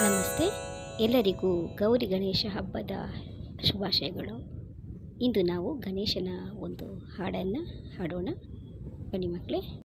ನಮಸ್ತೆ. ಎಲ್ಲರಿಗೂ ಗೌರಿ ಗಣೇಶ ಹಬ್ಬದ ಶುಭಾಶಯಗಳು. ಇಂದು ನಾವು ಗಣೇಶನ ಒಂದು ಹಾಡನ್ನು ಹಾಡೋಣ. ಬನ್ನಿ ಮಕ್ಕಳೇ.